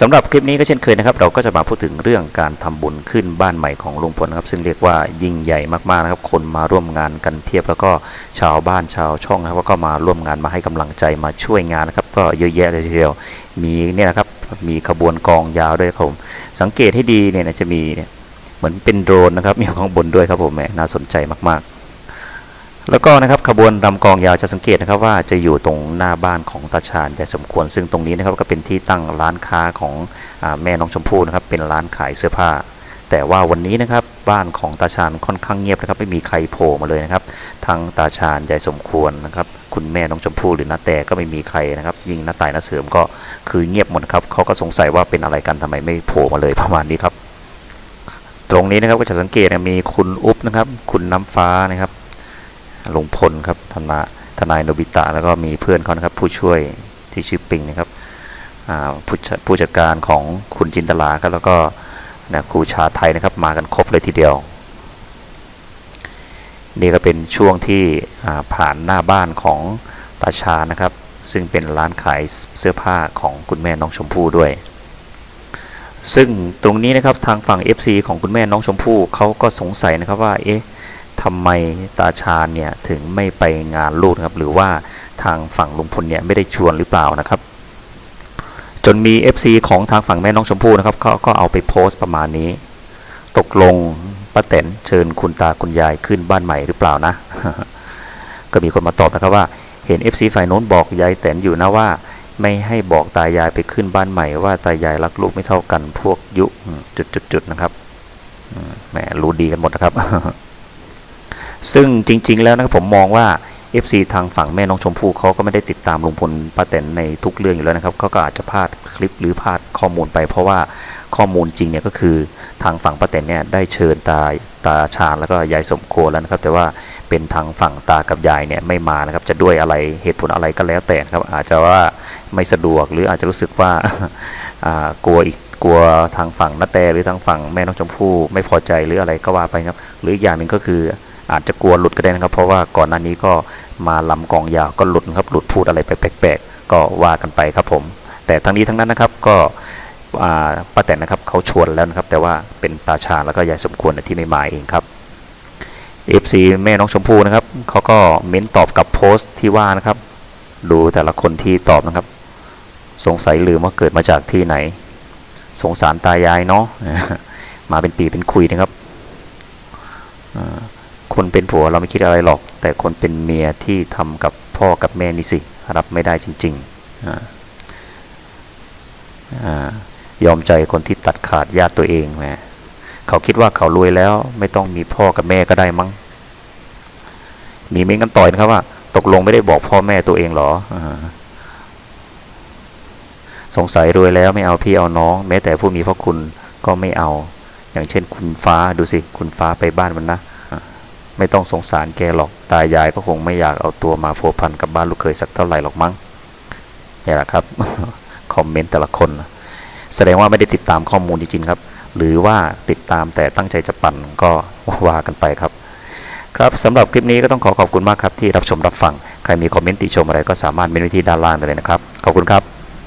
สำหรับคลิปนี้ก็เช่นเคยนะครับ เราก็จะมาพูดถึงเรื่องการทำบุญขึ้นบ้านใหม่ของลุงพลนะครับ ซึ่งเรียกว่ายิ่งใหญ่มากๆนะครับ คนมาร่วมงานกันเพียบแล้วก็ชาวบ้านชาวช่องนะครับก็มาร่วมงานมาให้กำลังใจมาช่วยงานนะครับ ก็เยอะแยะเลยทีเดียวมีเนี่ยนะครับมีขบวนกองยาวด้วยครับผมสังเกตให้ดีเนี่ยนะจะมีเนี่ยเหมือนเป็นโดรนนะครับอยู่ข้างบนด้วยครับผมแหมน่าสนใจมากๆ แล้วก็นะครับขบวนรำกองยาวจะสังเกตนะครับว่าจะอยู่ตรงหน้าบ้านของตาชาญใจสมควร ซึ่งตรงนี้นะครับก็เป็นที่ตั้งร้านค้าของอแม่น้องชมพู่นะครับเป็นร้านขายเสื้อผ้า แต่ว่าวันนี้นะครับบ้านของตาชาญค่อนข้างเงียบนะครับไม่มีใครโผล่มาเลยนะครับทั้งตาชาญใจสมควรนะครับคุณแม่น้องชมพู่หรือน้าแต่ก็ไม่มีใครนะครับยิ่งน้าตายน้าเสริมก็คือเงียบหมดครับเขาก็สงสัยว่าเป็นอะไรกันทำไมไม่โผล่มาเลยประมาณนี้ครับ ตรงนี้นะครับก็จะสังเกตมีคุณอุ๊บนะครับ คุณน้ำฟ้านะครับ ลุงพลครับทนายทนายโนบิตะแล้วก็มีเพื่อนเขานะครับ ผู้ช่วยที่ชื่อปิงนะครับผู้ผู้จัดการของคุณจินตลาครับแล้วก็นะครูชาไทยนะครับ มากันครบเลยทีเดียว นี่ก็เป็นช่วงที่ผ่านหน้าบ้านของตาชานะครับ ซึ่งเป็นร้านขายเสื้อผ้าของคุณแม่น้องชมพู่ด้วย ซึ่งตรงนี้นะครับทางฝั่ง FC ของคุณแม่น้องชมพู่เขาก็สงสัยนะครับว่าเอ๊ะ ทำไมตาชาญเนี่ยถึงไม่ไปงานลูกครับ หรือว่าทางฝั่งลุงพลเนี่ยไม่ได้ชวนหรือเปล่านะครับ จนมี FC ของทางฝั่งแม่น้องชมพู่นะครับเขาก็เอาไปโพสต์ประมาณนี้ ตกลงป้าแตนเชิญคุณตาคุณยายขึ้นบ้านใหม่หรือเปล่านะ ก็มีคนมาตอบนะครับว่า เห็น FC ฝ่ายโน้นบอกยายแตนอยู่นะว่า ไม่ให้บอกตายายไปขึ้นบ้านใหม่ ว่าตายายรักลูกไม่เท่ากันพวกยุจุดๆๆนะครับแหมรู้ดีกันหมดนะครับ ซึ่งจริง ๆ แล้วนะครับผมมองว่า FC ทางฝั่งแม่น้องชมพู่เขาก็ไม่ได้ติดตามลุงพลป้าแตนในทุกเรื่องอยู่แล้วนะครับเขาก็อาจจะพลาดคลิปหรือพลาดข้อมูลไป เพราะว่าข้อมูลจริงเนี่ยก็คือทางฝั่งป้าแตนเนี่ยได้เชิญตาตาชาญแล้วก็ยายสมโควรแล้วนะครับ แต่ว่าเป็นทางฝั่งตากับยายเนี่ยไม่มานะครับ จะด้วยอะไรเหตุผลอะไรก็แล้วแต่นะครับ อาจจะว่าไม่สะดวกหรืออาจจะรู้สึกว่าากลัวอีกกลัวทางฝั่งนาแตหรือทางฝั่งแม่น้องชมพู่ไม่พอใจหรืออะไรก็ว่าไปครับ หรืออีกอย่างหนึ่งก็คือ อาจจะกลัวหลุดก็ได้นะครับ เพราะว่าก่อนหน้านี้ก็มาลำกองยาวก็หลุดครับหลุดพูดอะไรไปแปลกๆก็ว่ากันไปครับผม แต่ทั้งนี้ทั้งนั้นนะครับก็ป้าแตนนะครับเขาชวนแล้วนะครับ แต่ว่าเป็นตาชาแล้วก็ยายสมควรที่ไม่มาเองครับ FC แม่น้องชมพู่นะครับเขาก็เม้นตอบกับโพสต์ที่ว่านะครับ ดูแต่ละคนที่ตอบนะครับ สงสัยลืมว่าเกิดมาจากที่ไหน สงสารตายายเนาะมาเป็นปีเป็นคุยนะครับ คนเป็นผัวเราไม่คิดอะไรหรอก แต่คนเป็นเมียที่ทำกับพ่อกับแม่นี่สิ รับไม่ได้จริงๆยอมใจคนที่ตัดขาดญาติตัวเองแหมเขาคิดว่าเขารวยแล้วไม่ต้องมีพ่อกับแม่ก็ได้มั้งมีเม้นกันต่อยนะครับว่า ตกลงไม่ได้บอกพ่อแม่ตัวเองเหรออสงสัยรวยแล้วไม่เอาพี่เอาน้อง แม้แต่ผู้มีพระคุณก็ไม่เอา อย่างเช่นคุณฟ้าดูสิ คุณฟ้าไปบ้านมันนะ ไม่ต้องสงสารแกหรอก ตายายก็คงไม่อยากเอาตัวมาพัวพันกับบ้านลูกเคยสักเท่าไหร่หรอกมั้งนี่แหละครับ คอมเมนต์แต่ละคน แสดงว่าไม่ได้ติดตามข้อมูลจริงๆครับ หรือว่าติดตามแต่ตั้งใจจะปั่นก็ว่ากันไปครับ ครับสำหรับคลิปนี้ก็ต้องขอขอบคุณมากครับที่รับชมรับฟัง ใครมีคอมเมนต์ติชมอะไรก็สามารถเมนไว้ที่ด้านล่างได้เลยนะครับ ขอบคุณครับ